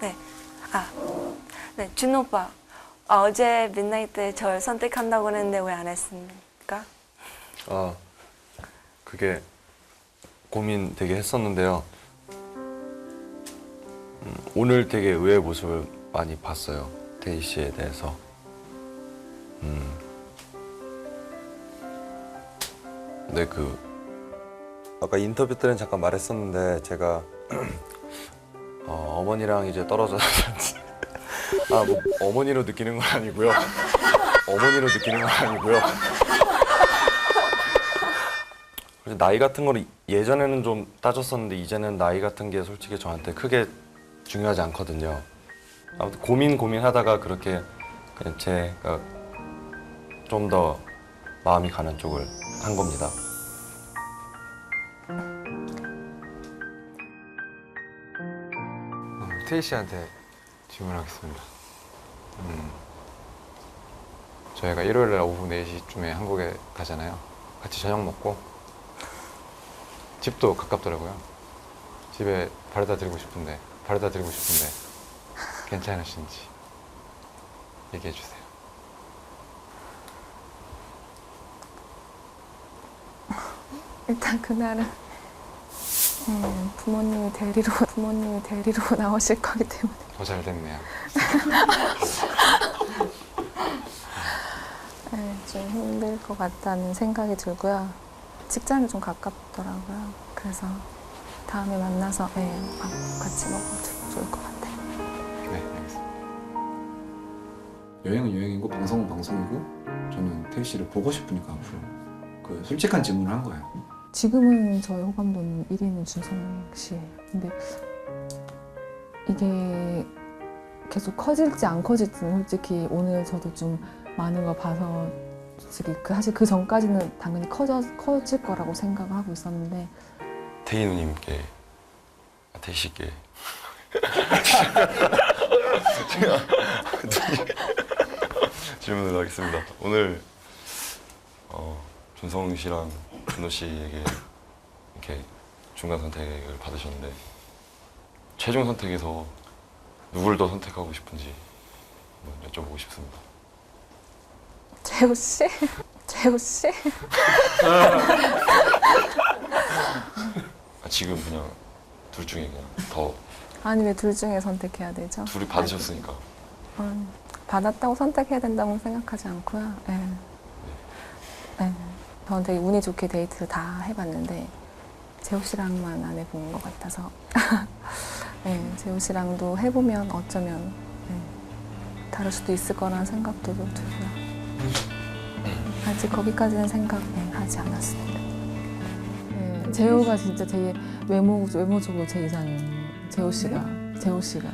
네. 아, 네, 준 오빠. 아, 어제 midnight 때절 선택한다고 했는데 왜 안 했습니까? 아, 그게 고민 되게 했었는데요. 음, 오늘 되게 의외의 모습을 많이 봤어요. 태희 씨에 대해서. 음. 근데 그 아까 인터뷰 때는 잠깐 말했었는데 제가 어, 어머니랑 이제 떨어져 아, 뭐 어머니로 느끼는 건 아니고요. 어머니로 느끼는 건 아니고요. 그래서 나이 같은 거는 예전에는 좀 따졌었는데 이제는 나이 같은 게 솔직히 저한테 크게 중요하지 않거든요. 아무튼 고민 고민하다가 그렇게 그냥 제가 좀 더 마음이 가는 쪽을 한 겁니다. 태희 씨한테 질문하겠습니다. 음, 저희가 일요일 날 오후 4시쯤에 한국에 가잖아요. 같이 저녁 먹고 집도 가깝더라고요. 집에 바래다 드리고 싶은데 바래다 드리고 싶은데 괜찮으신지 얘기해 주세요. 일단 그날은 음, 부모님이 데리러 부모님이 데리러 나오실 거기 때문에 더 잘 됐네요. 네, 좀 힘들 것 같다는 생각이 들고요. 직장이 좀 가깝더라고요. 그래서 다음에 만나서 네, 밥 같이 먹어도 좋을 것 같아요. 네, 알겠습니다. 여행은 여행이고 방송은 방송이고 저는 태희 씨를 보고 싶으니까 앞으로 그 솔직한 질문을 한 거예요. 지금은 저희 호감도는 1위는 준성 씨예요. 근데 이게 계속 커질지 안 커질지는 솔직히 오늘 저도 좀 많은 걸 봐서 솔직히 그 사실 그 전까지는 당연히 커져, 커질 거라고 생각을 하고 있었는데 태희 누님께 아, 태희 씨께 질문을 하겠습니다. 오늘 어, 준성 씨랑 준호 씨에게 이렇게 중간 선택을 받으셨는데 최종 선택에서 누굴 더 선택하고 싶은지 한번 여쭤보고 싶습니다. 재호 씨? 재호 씨? 아, 지금 그냥 둘 중에 그냥 더 아니 왜 둘 중에 선택해야 되죠? 둘이 받으셨으니까 음, 받았다고 선택해야 된다고 생각하지 않고요. 예. 네. 저는 되게 운이 좋게 데이트 다 해봤는데 재호 씨랑만 안 해본 것 같아서 네, 재호 씨랑도 해보면 어쩌면 네, 다를 수도 있을 거라는 생각도 들고요. 아직 거기까지는 생각 네, 하지 않았습니다. 네, 재호가 진짜 제 외모 외모적으로 제 이상이에요. 재호 씨가 재호 씨가.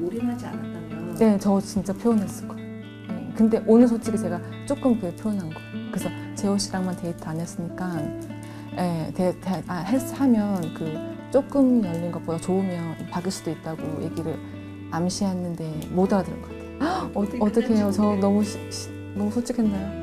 올인하지 않았다면 네, 저 진짜 표현했을 거예요. 네, 근데 오늘 솔직히 제가 조금 그게 표현한 거예요. 그래서 재호 씨랑만 데이트 안 했으니까, 예, 데, 데, 아, 했, 하면 그 조금 열린 것보다 좋으면 바뀔 수도 있다고 얘기를 암시했는데 못 알아들은 것 같아요. 어, 어떻게 해요? 저 너무 시, 시, 너무 솔직했나요?